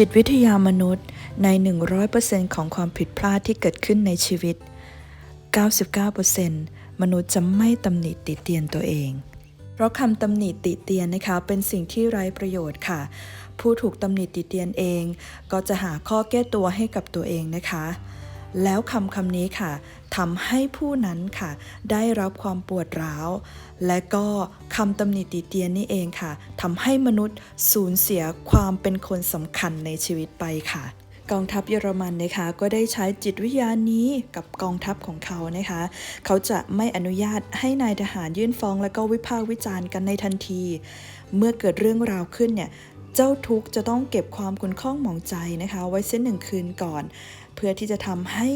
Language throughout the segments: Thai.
จิตวิทยามนุษย์ใน 100%ของความผิดพลาดที่เกิดขึ้นในชีวิต 99%มนุษย์จะไม่ตำหนิติเตียนตัวเอง เพราะคำตำหนิติเตียนนะคะ เป็นสิ่งที่ไร้ประโยชน์ค่ะ ผู้ถูกตำหนิติเตียนเอง ก็จะหาข้อแก้ตัวให้กับตัวเองนะคะ แล้วคำคำนี้ค่ะทำให้ผู้นั้นค่ะ ได้รับความปวดร้าว และก็คำตำหนิติเตียนนี่เองค่ะทำให้มนุษย์สูญเสียความเป็นคนสำคัญในชีวิตไปค่ะกองทัพเยอรมันนะคะก็ได้ใช้จิตวิทยานี้กับกองทัพของเขานะคะ เขาจะไม่อนุญาตให้นายทหารยื่นฟ้อง และก็วิพากษ์วิจารณ์กันในทันที เมื่อเกิดเรื่องราวขึ้นเนี่ย เจ้าทุกจะต้องเก็บความขุ่นข้องหมองใจนะคะ ไว้เส้นหนึ่งคืนก่อน เพื่อที่จะทำให้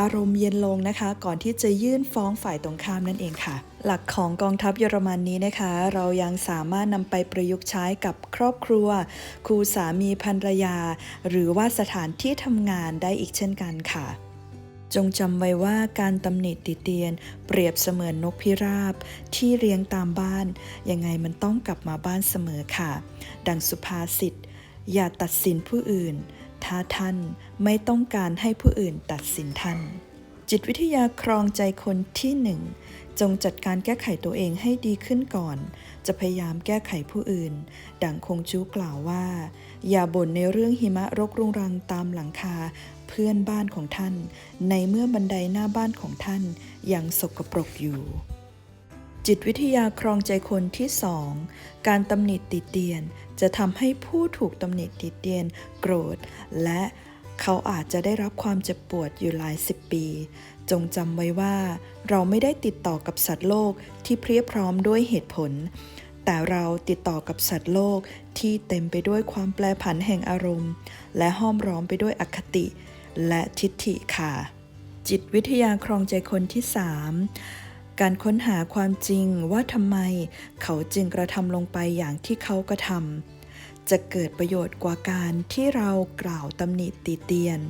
อารมณ์เย็นลงนะคะ ก่อนที่จะยื่นฟ้องฝ่ายตรงข้ามนั่นเองค่ะ หลักของกองทัพเยอรมันนี้นะคะ เรายังสามารถนำไปประยุกต์ใช้กับครอบครัวครูสามีภรรยา หรือว่าสถานที่ทำงานได้อีกเช่นกันค่ะ จงจำไว้ว่าการตำหนิติเตียน เปรียบเสมือนนกพิราบ ที่เลี้ยงตามบ้าน ยังไงมันต้องกลับมาบ้านเสมอค่ะ ดังสุภาษิต อย่าตัดสินผู้อื่น ถ้าท่านไม่ต้องการให้ผู้อื่นตัดสินท่าน จิตวิทยาครองใจคนที่หนึ่ง จงจัดการแก้ไขตัวเองให้ดีขึ้นก่อน จะพยายามแก้ไขผู้อื่น ดังคงจูกล่าวว่า อย่าบ่นในเรื่องหิมะรกรุงรังตามหลังคา เพื่อนบ้านของท่าน ในเมื่อบันไดหน้าบ้านของท่าน ยังสกปรกอยู่ จิตวิทยาครองใจคนที่สอง การตำหนิติเตียน จะทำให้ผู้ถูกตำหนิติเตียน โกรธและเขาอาจจะได้รับความเจ็บปวดอยู่หลายสิบปี จงจำไว้ว่าเราไม่ได้ติดต่อกับสัตว์โลกที่เพรียบพร้อมด้วยเหตุผล แต่เราติดต่อกับสัตว์โลกที่เต็มไปด้วยความแปรผันแห่งอารมณ์ และห้อมร้อมไปด้วยอคติ และทิฏฐิค่ะ จิตวิทยาครองใจคนที่สามการค้นหาความจริงว่าทำไมเขาจึงกระทำลงไปอย่างที่เขากระทำจะเกิดประโยชน์กว่าการที่เรากล่าวตำหนิติเตียน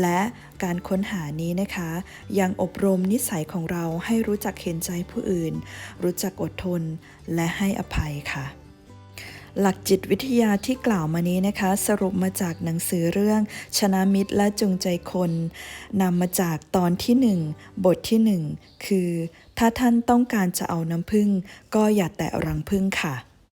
และการค้นหานี้นะคะ ยังอบรมนิสัยของเราให้รู้จักเห็นใจผู้อื่น รู้จักอดทนและให้อภัยค่ะ หลักจิตวิทยาที่กล่าวมานี้นะคะ สรุปมาจากหนังสือเรื่อง ชนะมิตรและจงใจคนนำมาจากตอนที่ 1 บทที่ 1 คือ ถ้าท่านต้องการจะเอาน้ำผึ้งก็อย่าแตะรังผึ้งค่ะ